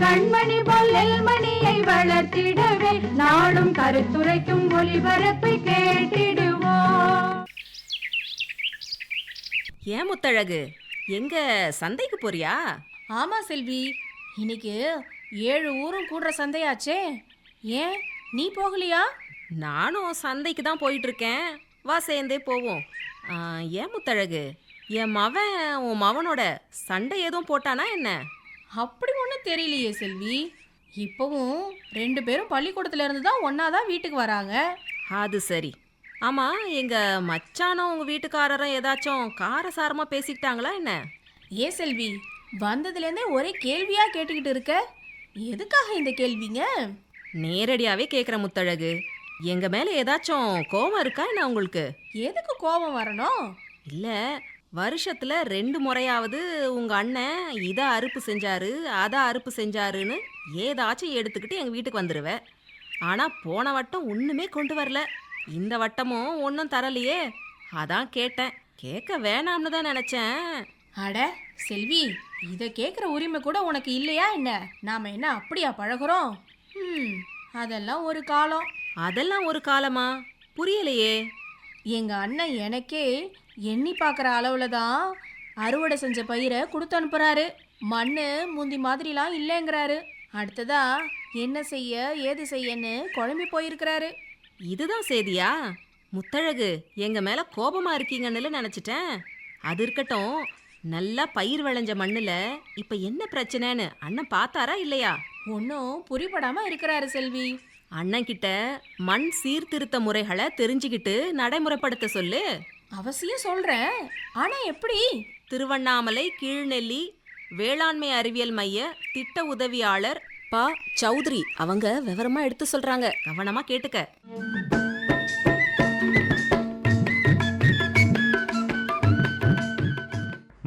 கண்மணி பொல்லல் மணியை வளர்த்திடவே நாடும் கருத்துரைக்கும் ஒளிபரப்பை கேட்டிடுவோம். ஏன் முத்தழகு? எங்க சந்தைக்கு போறியா? ஆமா செல்வி இன்னைக்கு ஏழு ஊரும் கூடுற சந்தையாச்சே. ஏன் நீ போகலையா? நானும் சந்தைக்கு தான் போயிட்டு இருக்கேன் வா சேர்ந்தே போவோம். ஆ, ஏன் முத்தழகு? என் மவன் உன் மவனோட சண்டை எதுவும் போட்டானா என்ன? அப்படி ஒன்றும் தெரியலையே செல்வி. இப்போவும் ரெண்டு பேரும் பள்ளிக்கூடத்துல இருந்து தான் ஒன்னா தான் வீட்டுக்கு வராங்க. அது சரி. ஆமா எங்க மச்சானும் உங்க வீட்டுக்காரரும் ஏதாச்சும் காரசாரமா பேசிக்கிட்டாங்களா என்ன? ஏ செல்வி வந்ததுலேருந்தே ஒரே கேள்வியா கேட்டுக்கிட்டு இருக்க. எதுக்காக இந்த கேள்விங்க? நேரடியாவே கேக்குற முத்தழகு. எங்க மேல ஏதாச்சும் கோவம் இருக்கா என்ன உங்களுக்கு? எதுக்கு கோபம் வரணும்? இல்ல வருஷத்துல ரெண்டு முறையாவது உங்க அண்ணன் இதை அறுப்பு செஞ்சாரு அதை அறுப்பு செஞ்சாருன்னு ஏதாச்சும் எடுத்துக்கிட்டு எங்க வீட்டுக்கு வந்துருவ. ஆனா போன வட்டம் ஒண்ணுமே கொண்டு வரல. இந்த வட்டமும் ஒன்றும் தரலையே. அதான் கேட்டேன். கேட்க வேணாம்னு தான் நினைச்சேன். அட செல்வி இதை கேட்குற உரிமை கூட உனக்கு இல்லையா என்ன? நாம என்ன அப்படியா பழகுறோம்? ம் அதெல்லாம் ஒரு காலம். அதெல்லாம் ஒரு காலமா? புரியலையே. எங்க அண்ணன் எனக்கே எண்ணி பார்க்குற அளவில் தான் அறுவடை செஞ்ச பயிரை கொடுத்து அனுப்புறாரு. மண்ணு முந்தி மாதிரிலாம் இல்லைங்கிறாரு. அடுத்ததா என்ன செய்ய ஏது செய்யன்னு குழம்பி போயிருக்கிறாரு. இதுதான் செய்தியா முத்தழகு எங்க மேல கோபமா இருக்கீங்கன்னு நினைச்சிட்டேன். அது இருக்கட்டும் நல்லா பயிர் விளைஞ்ச மண்ணுல இப்ப என்ன பிரச்சனைன்னு அண்ணன் பார்த்தாரா இல்லையா? ஒன்றும் புரிபடாம இருக்கிறாரு செல்வி. அண்ணன் கிட்ட மண் சீர்திருத்த முறைகளை தெரிஞ்சுக்கிட்டு நடைமுறைப்படுத்த சொல்லு. அவசியம் சொல்றேன். ஆனா எப்படி? திருவண்ணாமலை கீழ்நெல்லி வேளாண்மை அறிவியல் மைய திட்ட உதவியாளர் ப. சௌத்ரி. அவங்க விவரமா எடுத்து சொல்றாங்க. கவனமா கேட்டுக்க.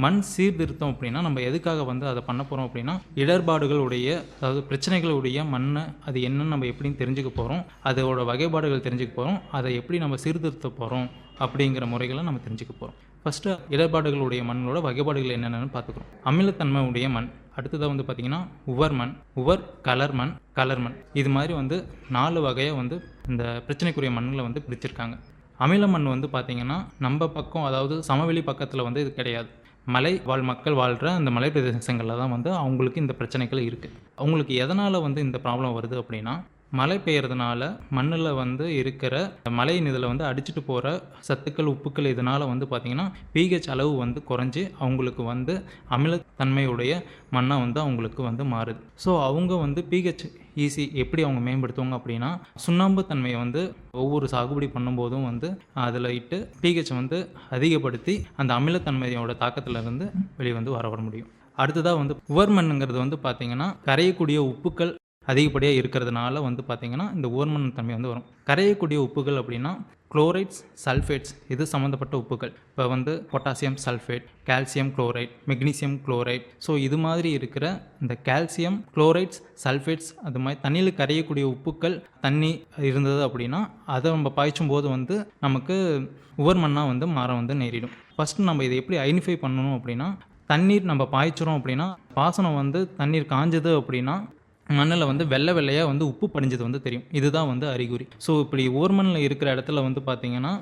மண் சீர்திருத்தம் அப்படின்னா நம்ம எதுக்காக வந்து அதை பண்ண போகிறோம் அப்படின்னா இடர்பாடுகளுடைய அதாவது பிரச்சனைகளுடைய மண்ணை அது என்னன்னு நம்ம எப்படின்னு தெரிஞ்சுக்க போகிறோம் அதோட வகைப்பாடுகள் தெரிஞ்சுக்க போகிறோம் அதை எப்படி நம்ம சீர்திருத்த போகிறோம் அப்படிங்கிற முறைகளை நம்ம தெரிஞ்சுக்க போகிறோம் ஃபஸ்ட்டு இடர்பாடுகளுடைய மண்ணோட வகைப்பாடுகள் என்னென்னு பார்த்துக்கிறோம். அமிலத்தன்மை உடைய மண் அடுத்ததாக வந்து பார்த்திங்கன்னா உவர் மண் உவர் கலர் மண் கலர் மண். இது மாதிரி வந்து நாலு வகையாக வந்து இந்த பிரச்சனைக்குரிய மண்ணில் வந்து பிரிச்சிருக்காங்க. அமில மண் வந்து பார்த்திங்கன்னா நம்ம பக்கம் அதாவது சமவெளி பக்கத்தில் வந்து இது கிடையாது. மலை வாழ் மக்கள் வாழ்கிற அந்த மலை பிரதேசங்களில் தான் வந்து அவங்களுக்கு இந்த பிரச்சனைகள் இருக்குது அவங்களுக்கு எதனால் வந்து இந்த ப்ராப்ளம் வருது அப்படின்னா மழை பெய்யறதுனால மண்ணில் வந்து இருக்கிற மலையின் இதில் வந்து அடிச்சிட்டு போகிற சத்துக்கள் உப்புக்கள் இதனால் வந்து பார்த்திங்கன்னா பிஹெச் அளவு வந்து குறைஞ்சி அவங்களுக்கு வந்து அமிலத்தன்மையுடைய மண்ணாக வந்து அவங்களுக்கு வந்து மாறுது. ஸோ அவங்க வந்து பிஹெச் ஈஸி எப்படி அவங்க மேம்படுத்துவாங்க அப்படின்னா சுண்ணாம்பு தன்மையை வந்து ஒவ்வொரு சாகுபடி பண்ணும்போதும் வந்து அதில் இட்டு பிஹெச் வந்து அதிகப்படுத்தி அந்த அமிலத்தன்மையோட தாக்கத்திலிருந்து வெளியே வந்து வர வர முடியும். அடுத்ததாக வந்து உவர்மண்ணுங்கிறது வந்து பார்த்திங்கன்னா கரையக்கூடிய உப்புக்கள் அதிகப்படியாக இருக்கிறதுனால வந்து பார்த்திங்கன்னா இந்த உவர்மண் தன்மை வந்து வரும். கரையக்கூடிய உப்புகள் அப்படின்னா குளோரைட்ஸ் சல்ஃபேட்ஸ் இது சம்மந்தப்பட்ட உப்புகள். இப்போ வந்து potassium sulphate calcium chloride magnesium chloride. So இது மாதிரி இருக்கிற இந்த கால்சியம் குளோரைட்ஸ் சல்ஃபேட்ஸ் அது மாதிரி தண்ணியில் கரையக்கூடிய உப்புக்கள் தண்ணி இருந்தது அப்படின்னா அதை நம்ம பாய்ச்சும் போது வந்து நமக்கு உவர் மண்ணாக வந்து மாற வந்து நேரிடும். ஃபஸ்ட்டு நம்ம இதை எப்படி ஐடென்டிஃபை பண்ணணும் அப்படின்னா தண்ணீர் நம்ம பாய்ச்சுறோம் அப்படின்னா பாசனம் வந்து தண்ணீர் காஞ்சது அப்படின்னா மண்ணில் வந்து வெள்ளை வெள்ளையாக வந்து உப்பு படிஞ்சது வந்து தெரியும். இதுதான் வந்து அறிகுறி. ஸோ இப்படி ஓர்மண்ணில் இருக்கிற இடத்துல வந்து பார்த்திங்கன்னா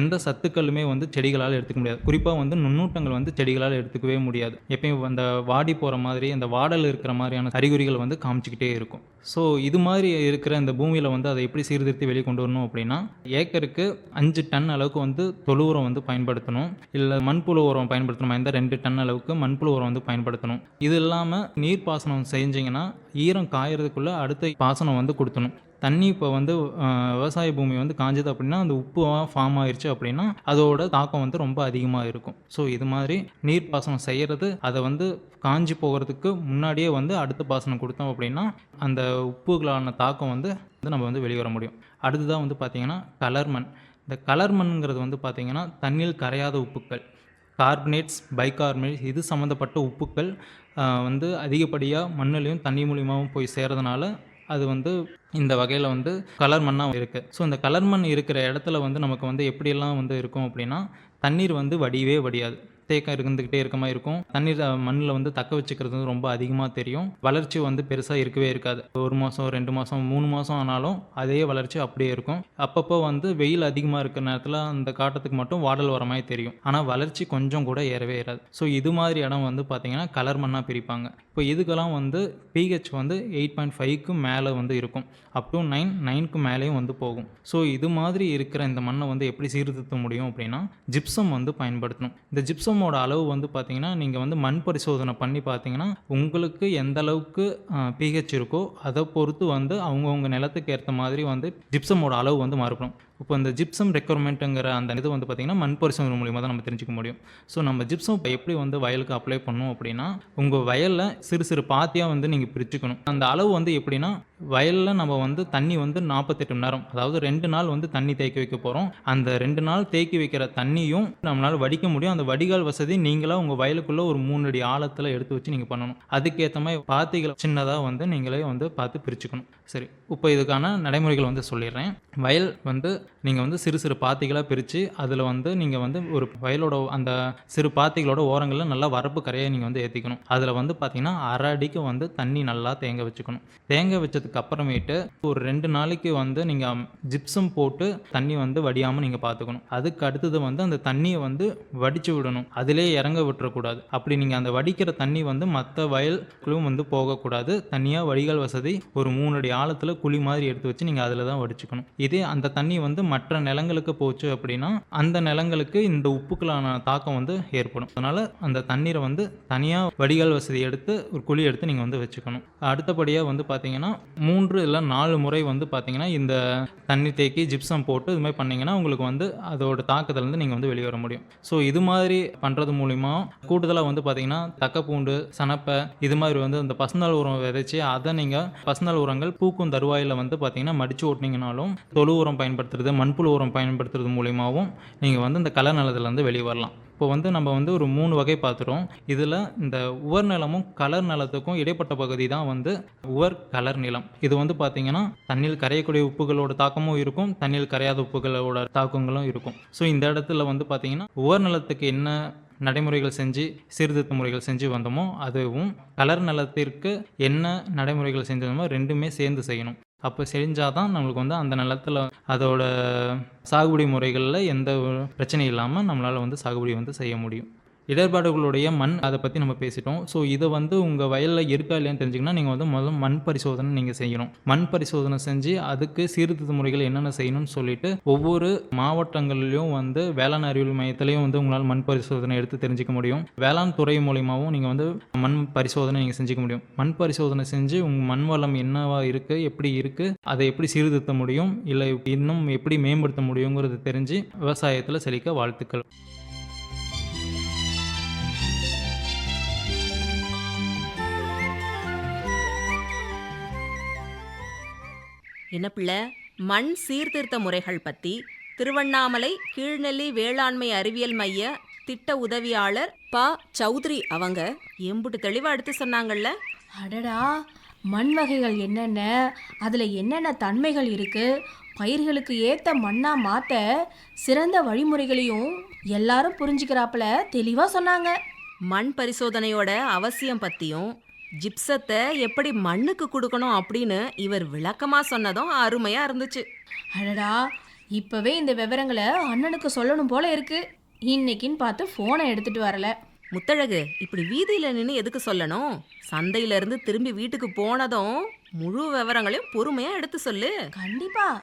எந்த சத்துக்களுமே வந்து செடிகளால் எடுத்துக்க முடியாது. குறிப்பாக வந்து நுண்ணூட்டங்கள் வந்து செடிகளால் எடுத்துக்கவே முடியாது. எப்பயும் அந்த வாடி போகிற மாதிரி அந்த வாடல் இருக்கிற மாதிரியான அறிகுறிகள் வந்து காமிச்சிக்கிட்டே இருக்கும். ஸோ இது மாதிரி இருக்கிற இந்த பூமியில் வந்து அதை எப்படி சீர்திருத்தி வெளியே கொண்டு வரணும் அப்படின்னா ஏக்கருக்கு அஞ்சு டன் அளவுக்கு வந்து தொழு உரம் வந்து பயன்படுத்தணும். இல்லை மண்புழு உரம் பயன்படுத்தணும். இந்த ரெண்டு டன் அளவுக்கு மண்புழு உரம் வந்து பயன்படுத்தணும். இது இல்லாமல் நீர்ப்பாசனம் செஞ்சிங்கன்னா ஈரம் காயறதுக்குள்ளே அடுத்த பாசனம் வந்து கொடுத்தணும். தண்ணி இப்போ வந்து விவசாய பூமி வந்து காஞ்சது அப்படின்னா அந்த உப்பு ஃபார்ம் ஆயிடுச்சு அப்படின்னா அதோட தாக்கம் வந்து ரொம்ப அதிகமாக இருக்கும். ஸோ இது மாதிரி நீர் பாசனம் செய்கிறது அதை வந்து காஞ்சி போகிறதுக்கு முன்னாடியே வந்து அடுத்த பாசனம் கொடுத்தோம் அப்படின்னா அந்த உப்புகளான தாக்கம் வந்து வந்து நம்ம வந்து வெளிவர முடியும். அடுத்ததாக வந்து பார்த்திங்கன்னா கலர் மண் இந்த கலர்மண்ங்கிறது வந்து பார்த்திங்கன்னா தண்ணியில் கரையாத உப்புக்கள். கார்பனேட்ஸ் பைகார்பனேட்ஸ் இது சம்மந்தப்பட்ட உப்புக்கள் வந்து அதிகப்படியாக மண்ணுலேயும் தண்ணி மூலியமாகவும் போய் சேரதுனால அது வந்து இந்த வகையில் வந்து கலர் மண்ணாக இருக்குது ஸோ இந்த கலர் மண் இருக்கிற இடத்துல வந்து நமக்கு வந்து எப்படியெல்லாம் வந்து இருக்கும் அப்படின்னா தண்ணீர் வந்து வடியவே வடியாது. தேக்கம் இருந்துக்கிட்டே இருக்க மாதிரி இருக்கும். தண்ணீர் மண்ணில் வந்து தக்க வச்சுக்கிறது வந்து ரொம்ப அதிகமாக தெரியும். வளர்ச்சி வந்து பெருசாக இருக்கவே இருக்காது. ஒரு மாதம் ரெண்டு மாதம் மூணு மாதம் ஆனாலும் அதே வளர்ச்சி அப்படியே இருக்கும். அப்பப்போ வந்து வெயில் அதிகமாக இருக்கிற நேரத்தில் அந்த காட்டத்துக்கு மட்டும் வாடல் வர மாதிரி தெரியும். ஆனால் வளர்ச்சி கொஞ்சம் கூட ஏறவே ஏறாது. ஸோ இது மாதிரி இடம் வந்து பார்த்திங்கன்னா கலர் மண்ணாக பிரிப்பாங்க. இப்போ இதுக்கெல்லாம் வந்து பிஹெச் வந்து எயிட் பாயிண்ட் ஃபைவ்க்கு மேலே வந்து இருக்கும். அப் டு நைன் நைனுக்கு மேலேயும் வந்து போகும். ஸோ இது மாதிரி இருக்கிற இந்த மண்ணை வந்து எப்படி சீர்திருத்த முடியும் அப்படின்னா ஜிப்சம் வந்து பயன்படுத்தணும். இந்த ஜிப்சமோட அளவு வந்து பார்த்தீங்கன்னா நீங்கள் வந்து மண் பரிசோதனை பண்ணி பார்த்தீங்கன்னா உங்களுக்கு எந்த அளவுக்கு பிஹெச் இருக்கோ அதை பொறுத்து வந்து அவங்கவுங்க நிலத்துக்கு ஏற்ற மாதிரி வந்து ஜிப்சமோட அளவு வந்து மாறுபடும். இப்போ இந்த ஜிப்சம் ரெக்குவயர்மெண்ட்டுங்கிற அந்த இது வந்து பார்த்திங்கன்னா மண் பரிசோதனை மூலியமாக தான் நம்ம தெரிஞ்சுக்க முடியும். ஸோ நம்ம ஜிப்சம் இப்போ எப்படி வந்து வயலுக்கு அப்ளை பண்ணும் அப்படின்னா உங்கள் வயலில் சிறு சிறு பாத்தியாக வந்து நீங்கள் பிரிச்சுக்கணும். அந்த அளவு வந்து எப்படின்னா வயலில் நம்ம வந்து தண்ணி வந்து நாற்பத்தெட்டு மணி நேரம் அதாவது ரெண்டு நாள் வந்து தண்ணி தேக்கி வைக்க போகிறோம் அந்த ரெண்டு நாள் தேக்கி வைக்கிற தண்ணியும் நம்மளால் வடிக்க முடியும். அந்த வடிகால் வசதி நீங்களாக உங்கள் வயலுக்குள்ளே ஒரு மூணு அடி ஆழத்தில் எடுத்து வச்சு நீங்கள் பண்ணணும். அதுக்கேற்ற மாதிரி பாத்திகளை சின்னதாக வந்து நீங்களே வந்து பார்த்து பிரிச்சுக்கணும். சரி இப்போ இதுக்கான நடைமுறைகள் வந்து சொல்லிடுறேன். வயல் வந்து நீங்கள் வந்து சிறு சிறு பாத்திகளாக பிரித்து அதில் வந்து நீங்கள் வந்து ஒரு வயலோட அந்த சிறு பாத்திகளோட ஓரங்களில் நல்லா வரப்பு கரையை நீங்கள் வந்து ஏற்றிக்கணும் அதில் வந்து பார்த்தீங்கன்னா அரை அடிக்கு வந்து தண்ணி நல்லா தேங்க வச்சுக்கணும். தேங்க வச்சதுக்கு அப்புறமேட்டு ஒரு ரெண்டு நாளைக்கு வந்து நீங்கள் ஜிப்சம் போட்டு தண்ணி வந்து வடியாமல் நீங்கள் பார்த்துக்கணும் அதுக்கு அடுத்தது வந்து அந்த தண்ணியை வந்து வடித்து விடணும். அதிலே இறங்க விட்டுறக்கூடாது. அப்படி நீங்கள் அந்த வடிக்கிற தண்ணி வந்து மற்ற வயலுக்கும் வந்து போகக்கூடாது. தனியாக வடிகால் வசதி ஒரு மூணு அடி ஆழத்தில் குழி மாதிரி எடுத்து வச்சு நீங்கள் அதில் தான் வடிச்சுக்கணும். இதே அந்த தண்ணி வந்து மற்ற நிலங்களுக்கு போச்சு அப்படின்னா அந்த நிலங்களுக்கு இந்த உப்புக்களான தாக்கம் வந்து ஏற்படும். அதனால் அந்த தண்ணீரை வந்து தனியாக வடிகால் வசதி எடுத்து ஒரு குழி எடுத்து நீங்கள் வந்து வச்சுக்கணும். அடுத்தபடியாக வந்து பார்த்தீங்கன்னா மூன்று இல்லை நாலு முறை வந்து பார்த்தீங்கன்னா இந்த தண்ணி தேக்கி ஜிப்சம் போட்டு இது மாதிரி பண்ணிங்கன்னா உங்களுக்கு வந்து அதோட தாக்கத்துலேருந்து நீங்கள் வந்து வெளியே வர முடியும். ஸோ இது மாதிரி பண்ணுறது மூலிமா கூடுதலாக வந்து பார்த்தீங்கன்னா தக்கப்பூண்டு சனப்பை இது மாதிரி வந்து இந்த பசுந்தாள் உரம் விதைச்சி அதை நீங்கள் பசுந்தாள் உரங்கள் பூக்கும் தருவாயில் வந்து பார்த்தீங்கன்னா மடித்து ஓட்டினீங்கனாலும் தொழு உரம் பயன்படுத்துறது மண்புழு உரம் பயன்படுத்துறது மூலியமாகவும் நீங்கள் வந்து இந்த கலர் நிலத்துலேருந்து வெளியே வரலாம். இப்போ வந்து நம்ம வந்து ஒரு மூணு வகை பார்த்துட்டோம். இதில் இந்த உவர் நிலமும் கலர் நிலத்துக்கும் இடைப்பட்ட பகுதி தான் வந்து உவர் கலர் நிலம். இது வந்து பார்த்திங்கன்னா தண்ணியில் கரையக்கூடிய உப்புகளோட தாக்கமும் இருக்கும் தண்ணியில் கரையாத உப்புகளோட தாக்கங்களும் இருக்கும். ஸோ இந்த இடத்துல வந்து பார்த்தீங்கன்னா உவர் நிலத்துக்கு என்ன நடைமுறைகள் செஞ்சு சீர்திருத்த முறைகள் செஞ்சு வந்தோமோ அதுவும் கலர் நலத்திற்கு என்ன நடைமுறைகள் செஞ்சோமோ ரெண்டுமே சேர்ந்து செய்யணும். அப்போ செஞ்சால் தான் நம்மளுக்கு வந்து அந்த நிலத்தில் அதோட சாகுபடி முறைகளில் எந்த ஒரு பிரச்சனையும் இல்லாமல் நம்மளால் வந்து சாகுபடி வந்து செய்ய முடியும். இடர்பாடுகளுடைய மண் அதை பற்றி நம்ம பேசிட்டோம். ஸோ இதை வந்து உங்கள் வயலில் இருக்கா இல்லையான்னு தெரிஞ்சிங்கன்னா நீங்கள் வந்து முதல்ல மண் பரிசோதனை நீங்கள் செய்யணும். மண் பரிசோதனை செஞ்சு அதுக்கு சீர்திருத்த முறைகள் என்னென்ன செய்யணும்னு சொல்லிட்டு ஒவ்வொரு மாவட்டங்களிலும் வந்து வேளாண் அறிவியல் மையத்திலையும் வந்து உங்களால் மண் பரிசோதனை எடுத்து தெரிஞ்சுக்க முடியும். வேளாண் துறை மூலியமாகவும் நீங்கள் வந்து மண் பரிசோதனை நீங்கள் செஞ்சுக்க முடியும். மண் பரிசோதனை செஞ்சு உங்கள் மண் வளம் என்னவா இருக்குது எப்படி இருக்குது அதை எப்படி சீர்திருத்த முடியும் இல்லை இன்னும் எப்படி மேம்படுத்த முடியுங்கிறது தெரிஞ்சு விவசாயத்தில் செழிக்க வாழ்த்துக்கள். என்ன பிள்ளை? மண் சீர்திருத்த முறைகள் பற்றி திருவண்ணாமலை கீழ்நெல்லி வேளாண்மை அறிவியல் மைய திட்ட உதவியாளர் ப. சௌத்ரி அவங்க எம்புட்டு தெளிவாக எடுத்து சொன்னாங்கல்ல. அடடா மண் வகைகள் என்னென்ன? அதில் என்னென்ன தன்மைகள் இருக்கு? பயிர்களுக்கு ஏற்ற மண்ணா மாற்ற சிறந்த வழிமுறைகளையும் எல்லாரும் புரிஞ்சுக்கிறாப்புல தெளிவாக சொன்னாங்க. மண் பரிசோதனையோட அவசியம் பற்றியும் ஜிப்சத்தை எப்படி மண்ணுக்கு கொடுக்கணும் அப்படின்னு இவர் விளக்கமாக சொன்னதும் அருமையாக இருந்துச்சு. அடடா இப்பவே இந்த விவரங்களை அண்ணனுக்கு சொல்லணும் போல இருக்கு. இன்னைக்குன்னு பார்த்து ஃபோனை எடுத்துட்டு வரல. முத்தழகு இப்படி வீதியில் நின்று எதுக்கு சொல்லணும்? சந்தையில இருந்து திரும்பி வீட்டுக்கு போனதும் முழு விவரங்களையும் பொறுமையாக எடுத்து சொல்லு. கண்டிப்பா.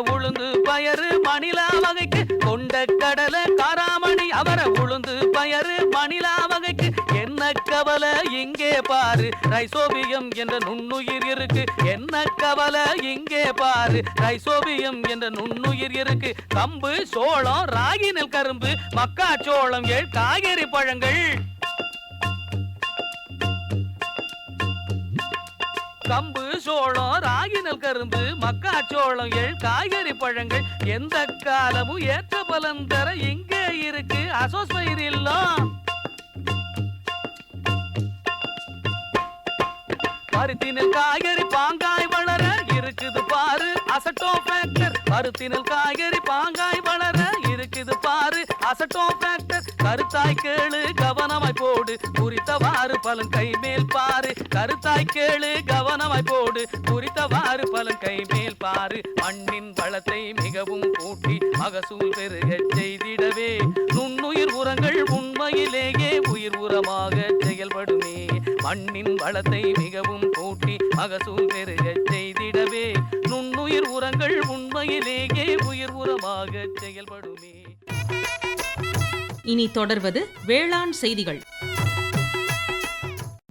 உளுந்து பயறு மணிலா வகைக்கு கொண்ட கடலை காராமணி அவர உளுந்து பயறு மணிலா வகைக்கு. என்ன கவலை? இங்கே பாரு. ரைசோபியம் என்ற நுண்ணுயிர் இருக்கு. என்ன கவலை? இங்கே பாரு. ரைசோபியம் என்ற நுண்ணுயிர் இருக்கு. கம்பு சோளம் ராகி நெல் கரும்பு மக்காச்சோளம் ஏழ் காய்கறி பழங்கள். கம்பு சோளம் ராகி நெல் கரும்பு மக்காச்சோளம் எழு காய்கறி பழங்கள். எந்த காலமும் ஏற்ற பலன் தர இங்கே இருக்கு. அசோஸ் பயிர் இல்லம். பருத்தினில் காய்கறி பாங்காய் வளர இருக்குது பாரு. அசட்டோ ஃபேக்டர் பருத்தினில் காய்கறி பாங்காய் வளர இருக்குது பாரு. அசட்டோ ஃபேக்டர் கருத்தாய் கேளு கவனமாய் போடு. குறித்தவாறு பலன் கை மேல் பாரு. கருத்தாய் கேளு கவனமாய் போடு. குறித்தவாறு பலன் கை மேல் பாரு. மண்ணின் வளத்தை மிகவும் கூட்டி மகசூல் பெருகச் செய்திடவே. நுண்ணுயிர் உரங்கள் உண்மையிலேயே உயிர் உரமாக செயல்படுமே. மண்ணின் வளத்தை மிகவும் கூட்டி மகசூல் பெருகச் செய்திடவே. நுண்ணுயிர் உரங்கள் உண்மையிலேயே உயிர் உரமாக செயல்படுமே. இனி தொடர்வது வேளாண் செய்திகள்.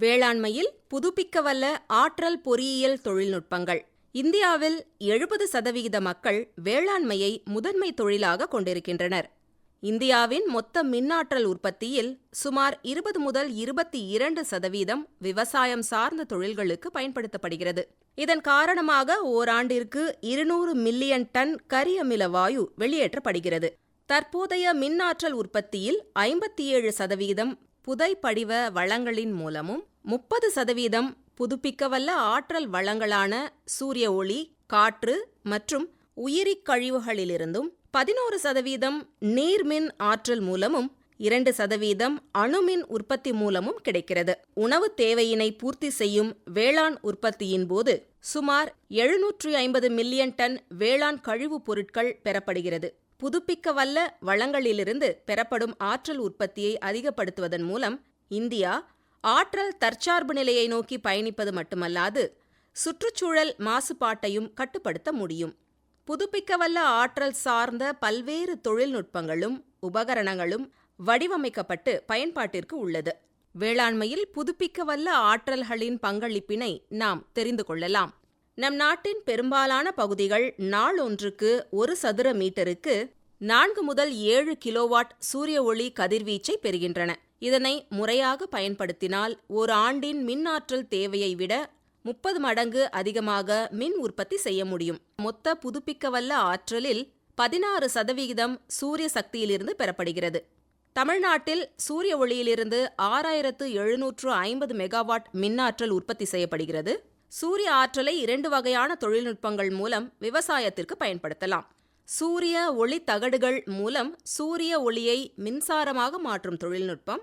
வேளாண்மையில் புதுப்பிக்கவல்ல ஆற்றல் பொறியியல் தொழில்நுட்பங்கள். இந்தியாவில் எழுபது சதவிகித மக்கள் வேளாண்மையை முதன்மை தொழிலாக கொண்டிருக்கின்றனர். இந்தியாவின் மொத்த மின்னாற்றல் உற்பத்தியில் சுமார் இருபது முதல் இருபத்தி இரண்டு சதவீதம் விவசாயம் சார்ந்த தொழில்களுக்கு பயன்படுத்தப்படுகிறது. இதன் காரணமாக ஓராண்டிற்கு இருநூறு மில்லியன் டன் கரியமில வாயு வெளியேற்றப்படுகிறது. தற்போதைய மின்னாற்றல் உற்பத்தியில் ஐம்பத்தி ஏழு சதவீதம் புதை படிவ வளங்களின் மூலமும் முப்பது சதவீதம் புதுப்பிக்கவல்ல ஆற்றல் வளங்களான சூரிய ஒளி காற்று மற்றும் உயிரிக் கழிவுகளிலிருந்தும் பதினோரு சதவீதம் நீர்மின் ஆற்றல் மூலமும் இரண்டு சதவீதம் அணுமின் உற்பத்தி மூலமும் கிடைக்கிறது. உணவு தேவையினை பூர்த்தி செய்யும் வேளாண் உற்பத்தியின் போது சுமார் எழுநூற்று ஐம்பது மில்லியன் டன் வேளாண் கழிவுப் பொருட்கள் பெறப்படுகிறது. புதுப்பிக்கவல்ல வளங்களிலிருந்து பெறப்படும் ஆற்றல் உற்பத்தியை அதிகப்படுத்துவதன் மூலம் இந்தியா ஆற்றல் தற்சார்பு நிலையை நோக்கி பயணிப்பது மட்டுமல்லாது சுற்றுச்சூழல் மாசுபாட்டையும் கட்டுப்படுத்த முடியும். புதுப்பிக்கவல்ல ஆற்றல் சார்ந்த பல்வேறு தொழில்நுட்பங்களும் உபகரணங்களும் வடிவமைக்கப்பட்டு பயன்பாட்டிற்கு உள்ளது. வேளாண்மையில் புதுப்பிக்கவல்ல ஆற்றல்களின் பங்களிப்பினை நாம் தெரிந்து கொள்ளலாம். நம் நாட்டின் பெரும்பாலான பகுதிகள் நாள் ஒன்றுக்கு ஒரு சதுர மீட்டருக்கு நான்கு முதல் ஏழு கிலோவாட் சூரிய ஒளி கதிர்வீச்சை பெறுகின்றன. இதனை முறையாக பயன்படுத்தினால் ஒரு ஆண்டின் மின்னாற்றல் தேவையை விட முப்பது மடங்கு அதிகமாக மின் உற்பத்தி செய்ய முடியும். மொத்த புதுப்பிக்கவல்ல ஆற்றலில் பதினாறு சதவிகிதம் சூரிய சக்தியிலிருந்து பெறப்படுகிறது. தமிழ்நாட்டில் சூரிய ஒளியிலிருந்து ஆறாயிரத்து எழுநூற்று ஐம்பது மெகாவாட் மின்னாற்றல் உற்பத்தி செய்யப்படுகிறது. சூரிய ஆற்றலை இரண்டு வகையான தொழில்நுட்பங்கள் மூலம் விவசாயத்திற்கு பயன்படுத்தலாம். சூரிய ஒளி தகடுகள் மூலம் சூரிய ஒளியை மின்சாரமாக மாற்றும் தொழில்நுட்பம்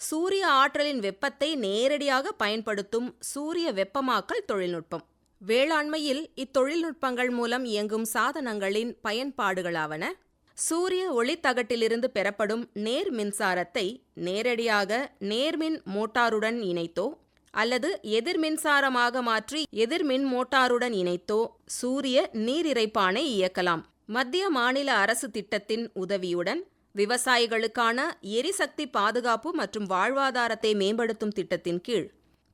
சூரிய ஆற்றலின் வெப்பத்தை நேரடியாக பயன்படுத்தும் சூரிய வெப்பமாக்கல் தொழில்நுட்பம். வேளாண்மையில் இத்தொழில்நுட்பங்கள் மூலம் இயங்கும் சாதனங்களின் பயன்பாடுகளாவன. சூரிய ஒளித்தகட்டிலிருந்து பெறப்படும் நேர் மின்சாரத்தை நேரடியாக நேர்மின் மோட்டாருடன் இணைத்தோ அல்லது எதிர்மின்சாரமாக மாற்றி எதிர்மின் மோட்டாருடன் இணைத்தோ சூரிய நீரிறைப்பானை இயக்கலாம். மத்திய மாநில அரசு திட்டத்தின் உதவியுடன் விவசாயிகளுக்கான எரிசக்தி பாதுகாப்பு மற்றும் வாழ்வாதாரத்தை மேம்படுத்தும் திட்டத்தின் கீழ்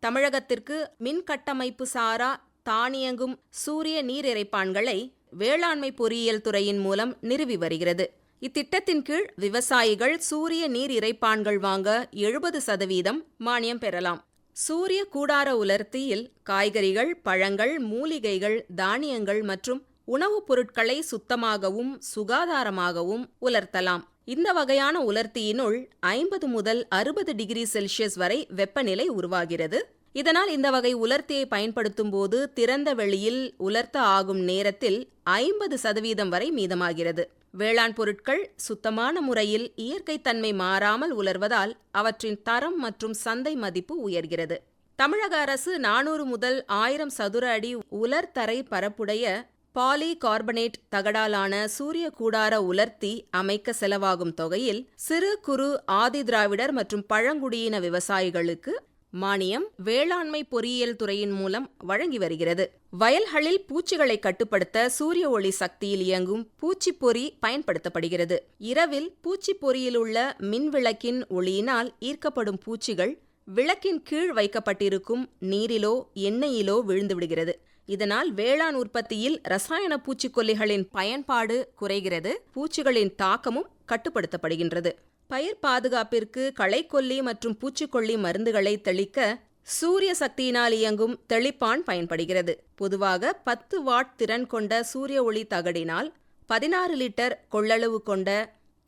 தமிழகத்திற்கு மின் கட்டமைப்பு சாரா தானியங்கும் சூரிய நீரிறைப்பான்களை வேளாண்மை பொறியியல் துறையின் மூலம் நிறுவி வருகிறது. இத்திட்டத்தின் கீழ் விவசாயிகள் சூரிய நீர் இறைப்பான்கள் வாங்க எழுபது சதவீதம் மானியம் பெறலாம். சூரிய கூடார உலர்த்தியில் காய்கறிகள் பழங்கள் மூலிகைகள் தானியங்கள் மற்றும் உணவுப் பொருட்களை சுத்தமாகவும் சுகாதாரமாகவும் உலர்த்தலாம். இந்த வகையான உலர்த்தியினுள் ஐம்பது முதல் அறுபது டிகிரி செல்சியஸ் வரை வெப்பநிலை உருவாகிறது. இதனால் இந்த வகை உலர்த்தியை பயன்படுத்தும் போது திறந்த வெளியில் உலர்த்த ஆகும் நேரத்தில் ஐம்பது சதவீதம் வரை மீதமாகிறது. வேளாண் பொருட்கள் சுத்தமான முறையில் இயற்கைத்தன்மை மாறாமல் உலர்வதால் அவற்றின் தரம் மற்றும் சந்தை மதிப்பு உயர்கிறது. தமிழக அரசு நானூறு முதல் ஆயிரம் சதுர அடி உலர்தரை பரப்புடைய பாலி கார்பனேட் தகடாலான சூரிய கூடார உலர்த்தி அமைக்க செலவாகும் தொகையில் சிறு குறு ஆதி திராவிடர் மற்றும் பழங்குடியின விவசாயிகளுக்கு மானியம் வேளாண்மை பொறியியல் துறையின் மூலம் வழங்கி வருகிறது. வயல்களில் பூச்சிகளை கட்டுப்படுத்த சூரிய ஒளி சக்தியில் இயங்கும் பூச்சிப்பொறி பயன்படுத்தப்படுகிறது. இரவில் பூச்சிப்பொறியில் உள்ள மின்விளக்கின் ஒளியினால் ஈர்க்கப்படும் பூச்சிகள் விளக்கின் கீழ் வைக்கப்பட்டிருக்கும் நீரிலோ எண்ணெயிலோ விழுந்துவிடுகிறது இதனால் வேளாண் உற்பத்தியில் ரசாயன பூச்சிக்கொல்லிகளின் பயன்பாடு குறைகிறது. பூச்சிகளின் தாக்கமும் கட்டுப்படுத்தப்படுகின்றது. பயிர் பாதுகாப்பிற்கு களைக்கொல்லி மற்றும் பூச்சிக்கொல்லி மருந்துகளை தெளிக்க சூரிய சக்தியினால் இயங்கும் தெளிப்பான் பயன்படுகிறது. பொதுவாக பத்து வாட் திறன் கொண்ட சூரிய ஒளி தகடினால் பதினாறு லிட்டர் கொள்ளளவு கொண்ட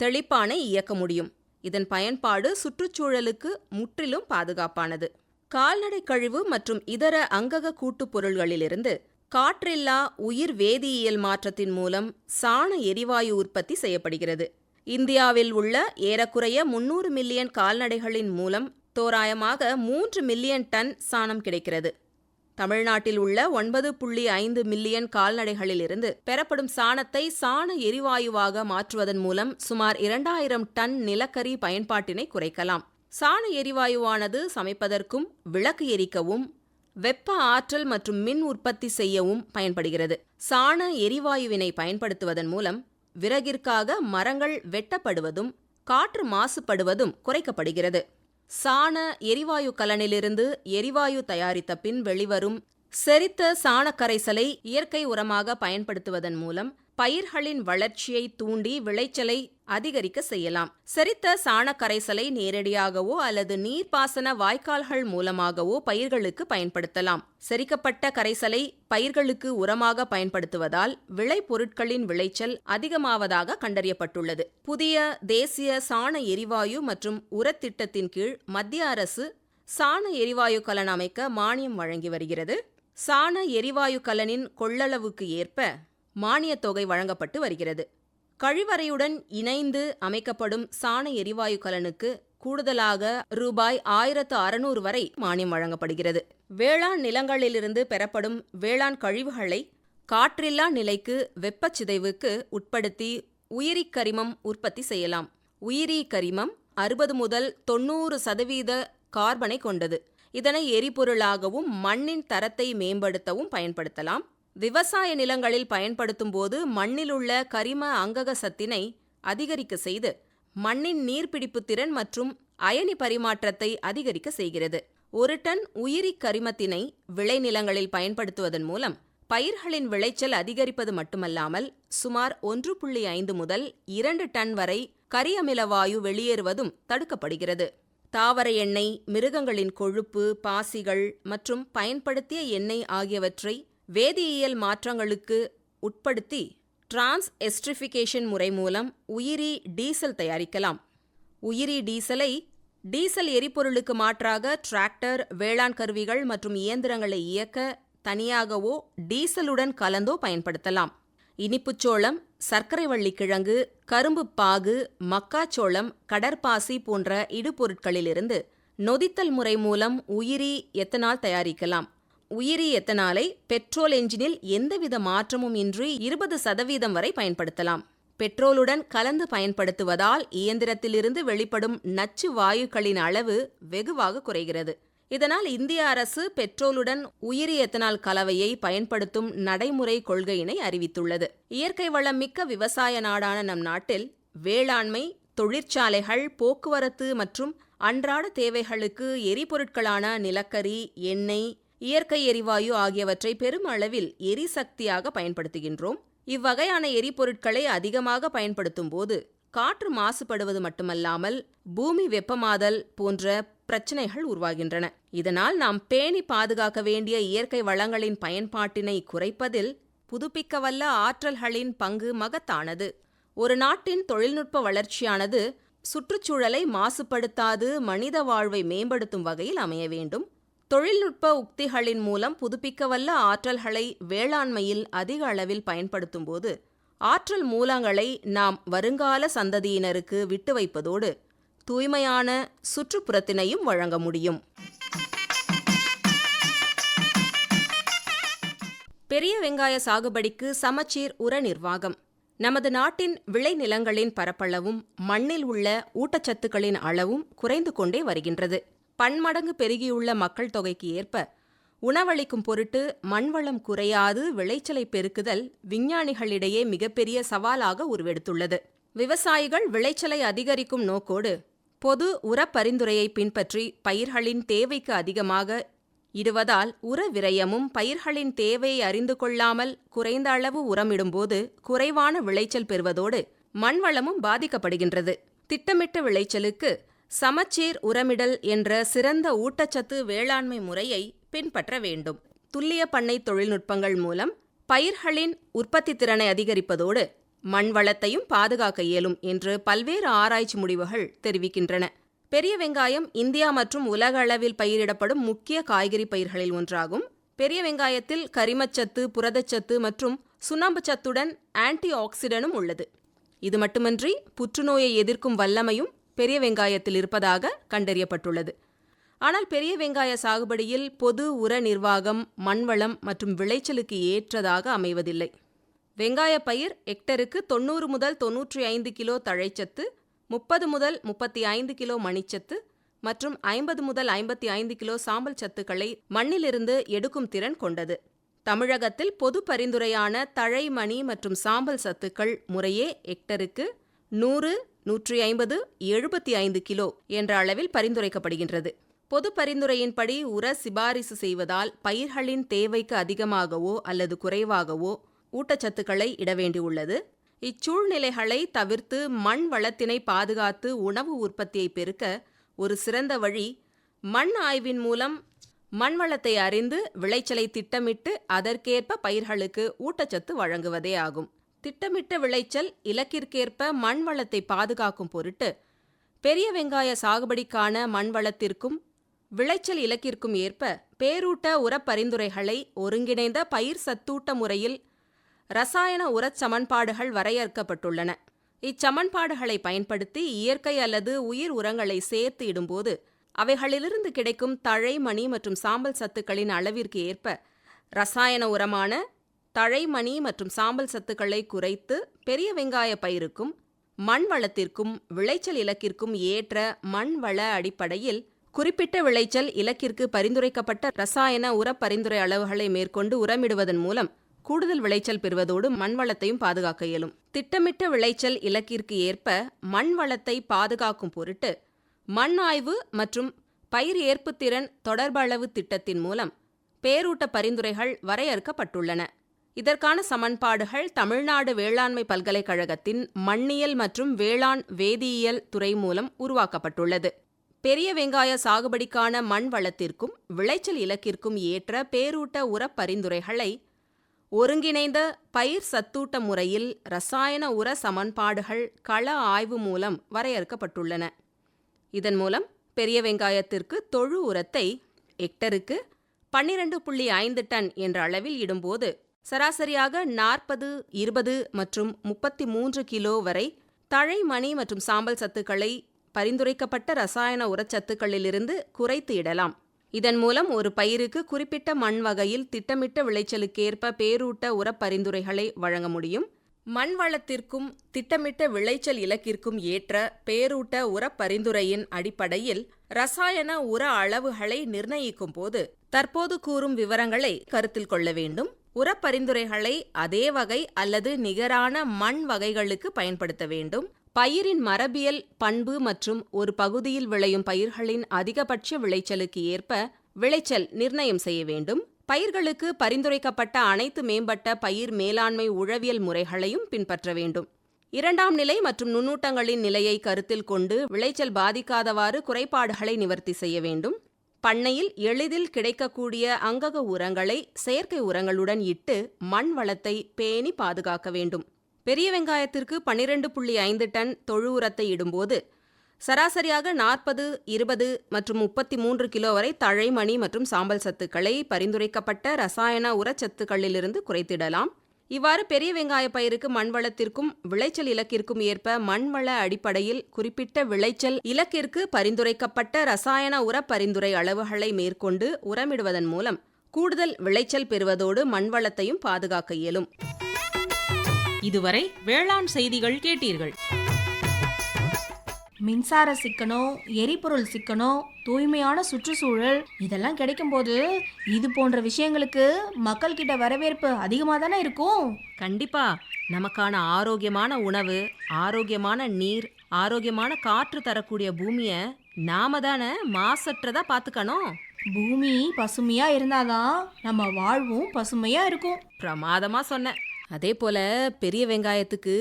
தெளிப்பானை இயக்க முடியும். இதன் பயன்பாடு சுற்றுச்சூழலுக்கு முற்றிலும் பாதுகாப்பானது. கால்நடை கழிவு மற்றும் இதர அங்கக கூட்டுப் பொருள்களிலிருந்து காற்றில்லா உயிர் வேதியியல் மாற்றத்தின் மூலம் சாண எரிவாயு உற்பத்தி செய்யப்படுகிறது. இந்தியாவில் உள்ள ஏறக்குறைய முன்னூறு மில்லியன் கால்நடைகளின் மூலம் தோராயமாக மூன்று மில்லியன் டன் சாணம் கிடைக்கிறது. தமிழ்நாட்டில் உள்ள ஒன்பது புள்ளி ஐந்து மில்லியன் கால்நடைகளிலிருந்து பெறப்படும் சாணத்தை சாண எரிவாயுவாக மாற்றுவதன் மூலம் சுமார் இரண்டாயிரம் டன் நிலக்கரி பயன்பாட்டினை குறைக்கலாம். சாண எரிவாயுவானது சமைப்பதற்கும் விளக்கு எரிக்கவும் வெப்ப ஆற்றல் மற்றும் மின் உற்பத்தி செய்யவும் பயன்படுகிறது. சாண எரிவாயுவினை பயன்படுத்துவதன் மூலம் விறகிற்காக மரங்கள் வெட்டப்படுவதும் காற்று மாசுபடுவதும் குறைக்கப்படுகிறது. சாண எரிவாயு கலனிலிருந்து எரிவாயு தயாரித்த பின் வெளிவரும் செரித்த சாணக் கரைசலை இயற்கை உரமாக பயன்படுத்துவதன் மூலம் பயிர்களின் வளர்ச்சியை தூண்டி விளைச்சலை அதிகரிக்க செய்யலாம். செரித்த சாணக் கரைசலை நேரடியாகவோ அல்லது நீர்ப்பாசன வாய்க்கால்கள் மூலமாகவோ பயிர்களுக்கு பயன்படுத்தலாம். செரிக்கப்பட்ட கரைசலை பயிர்களுக்கு உரமாக பயன்படுத்துவதால் விளைபொருட்களின் விளைச்சல் அதிகமாவதாக கண்டறியப்பட்டுள்ளது. புதிய தேசிய சாண எரிவாயு மற்றும் உரத்திட்டத்தின் கீழ் மத்திய அரசு சாண எரிவாயு கலன் அமைக்க மானியம் வழங்கி வருகிறது. சாண எரிவாயு கலனின் கொள்ளளவுக்கு ஏற்ப மானியத் தொகை வழங்கப்பட்டு வருகிறது. கழிவறையுடன் இணைந்து அமைக்கப்படும் சாண எரிவாயு கலனுக்கு கூடுதலாக ரூபாய் ஆயிரத்து அறுநூறு வரை மானியம் வழங்கப்படுகிறது. வேளாண் நிலங்களிலிருந்து பெறப்படும் வேளாண் கழிவுகளை காற்றில்லா நிலைக்கு வெப்பச்சிதைவுக்கு உட்படுத்தி உயிரி கரிமம் உற்பத்தி செய்யலாம். உயிரி கரிமம் அறுபது முதல் தொண்ணூறு சதவீத கார்பனை கொண்டது. இதனை எரிபொருளாகவும் மண்ணின் தரத்தை மேம்படுத்தவும் பயன்படுத்தலாம். விவசாய நிலங்களில் பயன்படுத்தும் போது மண்ணிலுள்ள கரிம அங்கக சத்தினை அதிகரிக்க செய்து மண்ணின் நீர்பிடிப்பு திறன் மற்றும் அயனி பரிமாற்றத்தை அதிகரிக்க செய்கிறது. ஒரு டன் உயிரி கரிமத்தினை விளைநிலங்களில் பயன்படுத்துவதன் மூலம் பயிர்களின் விளைச்சல் அதிகரிப்பது மட்டுமல்லாமல் சுமார் ஒன்று புள்ளி ஐந்து முதல் இரண்டு டன் வரை கரியமில வாயு வெளியேறுவதும் தடுக்கப்படுகிறது. தாவர எண்ணெய் மிருகங்களின் கொழுப்பு பாசிகள் மற்றும் பயன்படுத்திய எண்ணெய் ஆகியவற்றை வேதியியல் மாற்றங்களுக்கு உட்படுத்தி டிரான்ஸ் எஸ்ட்ரிஃபிகேஷன் முறை மூலம் உயிரி டீசல் தயாரிக்கலாம். உயிரி டீசலை டீசல் எரிபொருளுக்கு மாற்றாக டிராக்டர் வேளாண் கருவிகள் மற்றும் இயந்திரங்களை இயக்க தனியாகவோ டீசலுடன் கலந்தோ பயன்படுத்தலாம். இனிப்புச்சோளம் சர்க்கரை வள்ளிக்கிழங்கு கரும்பு பாகு மக்காச்சோளம் கடற்பாசி போன்ற இடுபொருட்களிலிருந்து நொதித்தல் முறை மூலம் உயிரி எத்தனால் தயாரிக்கலாம். உயிரி எத்தனாலை பெட்ரோல் என்ஜினில் எந்தவித மாற்றமும் இன்றி இருபது சதவீதம் வரை பயன்படுத்தலாம். பெட்ரோலுடன் கலந்து பயன்படுத்துவதால் இயந்திரத்திலிருந்து வெளிப்படும் நச்சு வாயுக்களின் அளவு வெகுவாக குறைகிறது. இதனால் இந்திய அரசு பெட்ரோலுடன் உயிரி எத்தனால் கலவையை பயன்படுத்தும் நடைமுறை கொள்கையினை அறிவித்துள்ளது. இயற்கை வளம் மிக்க விவசாய நாடான நம் நாட்டில் வேளாண்மை தொழிற்சாலைகள் போக்குவரத்து மற்றும் அன்றாட தேவைகளுக்கு எரிபொருட்களான நிலக்கரி எண்ணெய் இயற்கை எரிவாயு ஆகியவற்றை பெருமளவில் எரிசக்தியாக பயன்படுத்துகின்றோம். இவ்வகையான எரிபொருட்களை அதிகமாக பயன்படுத்தும் போது காற்று மாசுபடுவது மட்டுமல்லாமல் பூமி வெப்பமாதல் போன்ற பிரச்சனைகள் உருவாகின்றன. இதனால் நாம் பேணி பாதுகாக்க வேண்டிய இயற்கை வளங்களின் பயன்பாட்டினை குறைப்பதில் புதுப்பிக்கவல்ல ஆற்றல்களின் பங்கு மகத்தானது. ஒரு நாட்டின் தொழில்நுட்ப வளர்ச்சியானது சுற்றுச்சூழலை மாசுபடுத்தாது மனித வாழ்வை மேம்படுத்தும் வகையில் அமைய வேண்டும். தொழில்நுட்ப உக்திகளின் மூலம் புதுப்பிக்கவல்ல ஆற்றல்களை வேளாண்மையில் அதிக அளவில் பயன்படுத்தும்போது ஆற்றல் மூலங்களை நாம் வருங்கால சந்ததியினருக்கு விட்டு வைப்பதோடு தூய்மையான சுற்றுப்புறத்தினையும் வழங்க முடியும். பெரிய வெங்காய சாகுபடிக்கு சமச்சீர் உர நிர்வாகம். நமது நாட்டின் விளைநிலங்களின் பரப்பளவும் மண்ணில் உள்ள ஊட்டச்சத்துக்களின் அளவும் குறைந்து கொண்டே வருகின்றது. பன்மடங்கு பெருகியுள்ள மக்கள் தொகைக்கு ஏற்ப உணவளிக்கும் பொருட்டு மண்வளம் குறையாது விளைச்சலை பெருக்குதல் விஞ்ஞானிகளிடையே மிகப்பெரிய சவாலாக உருவெடுத்துள்ளது. விவசாயிகள் விளைச்சலை அதிகரிக்கும் நோக்கோடு பொது உர பரிந்துரையை பின்பற்றி பயிர்களின் தேவைக்கு அதிகமாக இடுவதால் உர விரயமும் பயிர்களின் தேவையை அறிந்து கொள்ளாமல் குறைந்த அளவு உரமிடும்போது குறைவான விளைச்சல் பெறுவதோடு மண்வளமும் பாதிக்கப்படுகின்றது. திட்டமிட்ட விளைச்சலுக்கு சமச்சீர் உரமிடல் என்ற சிறந்த ஊட்டச்சத்து வேளாண்மை முறையை பின்பற்ற வேண்டும். துல்லிய பண்ணை தொழில்நுட்பங்கள் மூலம் பயிர்களின் உற்பத்தி திறனை அதிகரிப்பதோடு மண் வளத்தையும் பாதுகாக்க இயலும் என்று பல்வேறு ஆராய்ச்சி முடிவுகள் தெரிவிக்கின்றன. பெரிய வெங்காயம் இந்தியா மற்றும் உலக அளவில் பயிரிடப்படும் முக்கிய காய்கறி பயிர்களில் ஒன்றாகும். பெரிய வெங்காயத்தில் கரிமச்சத்து புரதச்சத்து மற்றும் சுண்ணாம்பு சத்துடன் ஆன்டி ஆக்சிடனும் உள்ளது. இது மட்டுமன்றி புற்றுநோயை எதிர்க்கும் வல்லமையும் பெரிய வெங்காயத்தில் இருப்பதாக கண்டறியப்பட்டுள்ளது. ஆனால் பெரிய வெங்காய சாகுபடியில் பொது உர நிர்வாகம் மண்வளம் மற்றும் விளைச்சலுக்கு ஏற்றதாக அமைவதில்லை. வெங்காய பயிர் ஹெக்டருக்கு தொண்ணூறு முதல் தொன்னூற்றி ஐந்து கிலோ தழைச்சத்து முப்பது முதல் முப்பத்தி ஐந்து கிலோ மணிச்சத்து மற்றும் ஐம்பது முதல் ஐம்பத்தி ஐந்து கிலோ சாம்பல் சத்துக்களை மண்ணிலிருந்து எடுக்கும் திறன் கொண்டது. தமிழகத்தில் பொது பரிந்துரையான தழை மணி மற்றும் சாம்பல் சத்துக்கள் முறையே ஹெக்டருக்கு நூறு நூற்றி ஐம்பது எழுபத்தி ஐந்து கிலோ என்ற அளவில் பரிந்துரைக்கப்படுகின்றது. பொது பரிந்துரையின்படி உர சிபாரிசு செய்வதால் பயிர்களின் தேவைக்கு அதிகமாகவோ அல்லது குறைவாகவோ ஊட்டச்சத்துக்களை இட வேண்டியுள்ளது இச்சூழ்நிலைகளை தவிர்த்து மண் வளத்தினை பாதுகாத்து உணவு உற்பத்தியை பெருக்க ஒரு சிறந்த வழி மண் ஆய்வின் மூலம் மண் வளத்தை அறிந்து விளைச்சலை திட்டமிட்டு அதற்கேற்ப பயிர்களுக்கு ஊட்டச்சத்து வழங்குவதே ஆகும். திட்டமிட்ட விளைச்சல் இலக்கிற்கேற்ப மண் வளத்தை பாதுகாக்கும் பொருட்டு பெரிய வெங்காய சாகுபடிக்கான மண் வளத்திற்கும் விளைச்சல் இலக்கிற்கும் ஏற்ப பேரூட்ட உரப் பரிந்துரைகளை ஒருங்கிணைந்த பயிர் சத்தூட்ட முறையில் ரசாயன உரச் சமன்பாடுகள் வரையறுக்கப்பட்டுள்ளன. இச்சமன்பாடுகளை பயன்படுத்தி இயற்கை அல்லது உயிர் உரங்களை சேர்த்து இடும்போது அவைகளிலிருந்து கிடைக்கும் தழை மணி மற்றும் சாம்பல் சத்துக்களின் அளவிற்கு ஏற்ப ரசாயன உரமான தழைமணி மற்றும் சாம்பல் சத்துக்களை குறைத்து பெரிய வெங்காய பயிருக்கும் மண் வளத்திற்கும் விளைச்சல் இலக்கிற்கும் ஏற்ற மண் வள அடிப்படையில் குறிப்பிட்ட விளைச்சல் இலக்கிற்கு பரிந்துரைக்கப்பட்ட ரசாயன உர பரிந்துரை அளவுகளை மேற்கொண்டு உரமிடுவதன் மூலம் கூடுதல் விளைச்சல் பெறுவதோடு மண் வளத்தையும் பாதுகாக்க இயலும். திட்டமிட்ட விளைச்சல் இலக்கிற்கு ஏற்ப மண் வளத்தை பாதுகாக்கும் பொருட்டு மண் ஆய்வு மற்றும் பயிர் ஏற்புத்திறன் தொடர்பளவு திட்டத்தின் மூலம் பேரூட்ட பரிந்துரைகள் வரையறுக்கப்பட்டுள்ளன. இதற்கான சமன்பாடுகள் தமிழ்நாடு வேளாண்மை பல்கலைக்கழகத்தின் மண்ணியல் மற்றும் வேளாண் வேதியியல் துறை மூலம் உருவாக்கப்பட்டுள்ளது. பெரிய வெங்காய சாகுபடிக்கான மண் வளத்திற்கும் விளைச்சல் இலக்கிற்கும் ஏற்ற பேரூட்ட உரப் பரிந்துரைகளை ஒருங்கிணைந்த பயிர் சத்தூட்ட முறையில் ரசாயன உர சமன்பாடுகள் கள ஆய்வு மூலம் வரையறுக்கப்பட்டுள்ளன. இதன் மூலம் பெரிய வெங்காயத்திற்கு தொழு உரத்தை ஹெக்டருக்கு பன்னிரண்டு புள்ளி ஐந்து டன் என்ற அளவில் இடும்போது சராசரியாக நாற்பது இருபது மற்றும் முப்பத்தி மூன்று கிலோ வரை தழை மணி மற்றும் சாம்பல் சத்துக்களை பரிந்துரைக்கப்பட்ட ரசாயன உரச்சத்துக்களிலிருந்து குறைத்து இடலாம். இதன் மூலம் ஒரு பயிருக்கு குறிப்பிட்ட மண் வகையில் திட்டமிட்ட விளைச்சலுக்கேற்ப பேரூட்ட உரப் பரிந்துரைகளை வழங்க முடியும். மண் வளத்திற்கும் திட்டமிட்ட விளைச்சல் இலக்கிற்கும் ஏற்ற பேரூட்ட உரப் பரிந்துரையின் அடிப்படையில் ரசாயன உர அளவுகளை நிர்ணயிக்கும் போது தற்போது கூறும் விவரங்களை கருத்தில் கொள்ள வேண்டும். உரப் பரிந்துரைகளை அதே வகை அல்லது நிகரான மண் வகைகளுக்கு பயன்படுத்த வேண்டும். பயிரின் மரபியல் பண்பு மற்றும் ஒரு பகுதியில் விளையும் பயிர்களின் அதிகபட்ச விளைச்சலுக்கு ஏற்ப விளைச்சல் நிர்ணயம் செய்ய வேண்டும். பயிர்களுக்கு பரிந்துரைக்கப்பட்ட அனைத்து மேம்பட்ட பயிர் மேலாண்மை உழவியல் முறைகளையும் பின்பற்ற வேண்டும். இரண்டாம் நிலை மற்றும் நுண்ணூட்டங்களின் நிலையை கருத்தில் கொண்டு விளைச்சல் பாதிக்காதவாறு குறைபாடுகளை நிவர்த்தி செய்ய வேண்டும். பண்ணையில் எளிதில் கிடைக்கக்கூடிய அங்கக உரங்களை செயற்கை உரங்களுடன் இட்டு மண் வளத்தை பேணி பாதுகாக்க வேண்டும். பெரிய வெங்காயத்திற்கு பன்னிரண்டு புள்ளி ஐந்து டன் தொழு உரத்தை இடும்போது சராசரியாக நாற்பது இருபது மற்றும் முப்பத்தி மூன்று கிலோ வரை தழைமணி மற்றும் சாம்பல் சத்துக்களை பரிந்துரைக்கப்பட்ட ரசாயன உரச்சத்துக்களிலிருந்து குறைத்திடலாம். இவ்வாறு பெரிய வெங்காய பயிருக்கு மண்வளத்திற்கும் விளைச்சல் இலக்கிற்கும் ஏற்ப மண்வள அடிப்படையில் குறிப்பிட்ட விளைச்சல் இலக்கிற்கு பரிந்துரைக்கப்பட்ட ரசாயன உர பரிந்துரை அளவுகளை மேற்கொண்டு உரமிடுவதன் மூலம் கூடுதல் விளைச்சல் பெறுவதோடு மண்வளத்தையும் பாதுகாக்க இயலும். இதுவரை வேளாண் செய்திகள் கேட்டீர்கள். மின்சார சிக்கனம் எரிபொருள் சிக்கனம் தூய்மையான சுற்றுச்சூழல் இதெல்லாம் கிடைக்கும்போது இது போன்ற விஷயங்களுக்கு மக்கள்கிட்ட வரவேற்பு அதிகமாக தானே இருக்கும்? கண்டிப்பா. நமக்கான ஆரோக்கியமான உணவு ஆரோக்கியமான நீர் ஆரோக்கியமான காற்று தரக்கூடிய பூமியை நாம தானே மாசற்றதா பார்த்துக்கணும் பூமி பசுமையா இருந்தாதான் நம்ம வாழ்வும் பசுமையா இருக்கும். பிரமாதமா சொன்ன அதே போல பெரிய வெங்காயத்துக்கு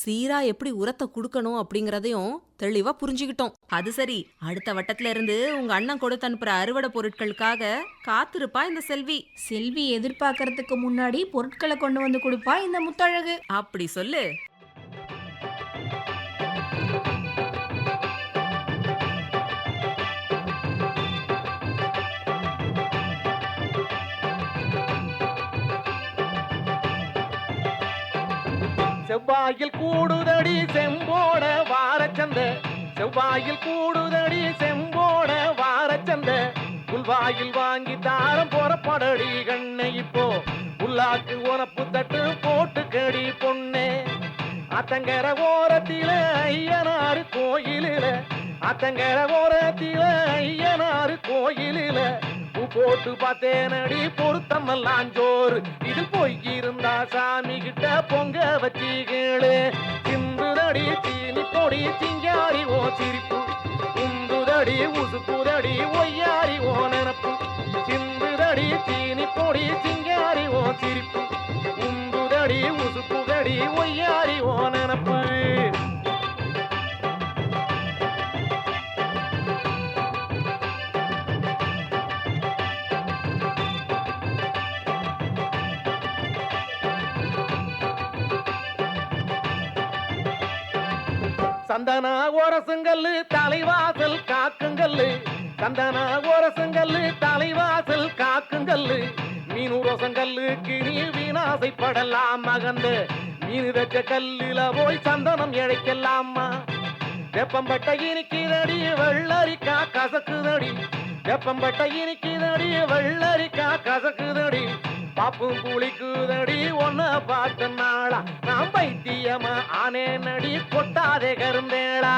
சீரா எப்படி உரத்தை கொடுக்கணும் அப்படிங்கறதையும் தெளிவா புரிஞ்சுக்கிட்டோம். அது சரி அடுத்த வட்டத்துல இருந்து உங்க அண்ணன் கொடுத்து அனுப்புற அறுவடை பொருட்களுக்காக காத்திருப்பா இந்த செல்வி. செல்வி எதிர்பார்க்கறதுக்கு முன்னாடி பொருட்களை கொண்டு வந்து கொடுப்பா இந்த முத்தழகு. அப்படி சொல்லு. செவ்வாயில் கூடுதடி செம்போட வாரச்சந்த. செவ்வாயில் கூடுதடி செம்போட வாரச்சந்த. புல்வாயில் வாங்கி தாரம் போறப்படடி கண்ணை இப்போ. உள்ளாக்கு உனப்பு தட்டு போட்டு கடி பொண்ணே. அத்தங்கர ஓரத்தில ஐயனாறு கோயிலில. அத்தங்கர ஓரத்தில ஐயனாறு கோயிலில. போட்டு பார்த்தேனடி பொருத்தம் எல்லாம் ஜோறு. இது இருந்தா சாமி கிட்ட பொங்க வச்சு கேளு சிந்துதடி சீனி பொடி சிங்காரி ஓ சிரிப்பு. உந்துதடி உசுப்புதடி ஒய்யாரி ஓ நினப்பு. சிந்துதடி சீனி பொடி சிங்காரி ஓ சிரிப்பு. உந்துதடி உசுப்புதடி ஒய்யாரி ஓ நினப்பு. சந்தனா ஓரசுங்கல்லு தலைவாசல் காக்குங்கல்லு சந்தனா ஓரசுங்கல்லு தலைவாசல் காக்குங்கல்லு மீன் உரசங்கல்லு கிணி வீணாசைப்படலாம் மகந்து மீன் வச்ச கல்லுல போய் சந்தனம் இழைக்கலாமா? வெப்பம்பட்ட இனிக்கிறடி வெள்ளரிக்கா கசக்குதடி வெப்பம்பட்ட இனிக்கிறடி வெள்ளரிக்கா கசக்குதடி பாப்பும் குளிக்குதடி ஒன்ன பார்த்த நாளா? நான் பைத்தியமா? ஆனே நடி கொட்டாதே கருந்தேடா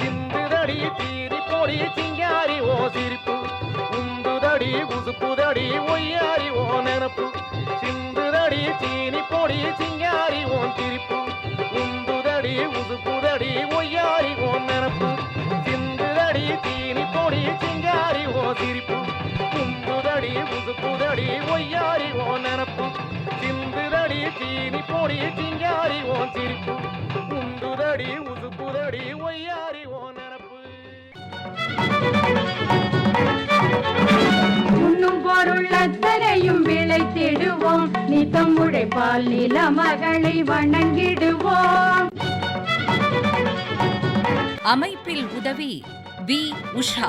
சிந்துதடி தீரி பொடி சிங்காரி ஓ சிரிப்பு. உந்துதடி உசுப்புதடி ஒய்யாரி ஓ நெனப்பு. சிந்துதடி சீனி பொடி சிங்காரி ஓ திரிப்பு உந்துதடி உசுப்புதடி ஒய்யாரி ஓ நெனப்பு. சிந்துதடி தீனி பொடி சிங்காரி ஓ சிரிப்பு. உந்துதடி உசுப்புதடி ஒய்யாரி ஓ நெனப்பு. சிந்துதடி சீனி பொடி சிங்காரி ஓ சிரிப்பு. உந்துதடி உசுப்புதடி ஒய்யாரி ஓ நெனப்பு. உண்ணும் பொருள் அத்தனையும் விளைத்திடுவோம். நித்தம் உழைப்பால் நில மகளை வணங்கிடுவோம். அமைப்பில் உதவி வி. உஷா.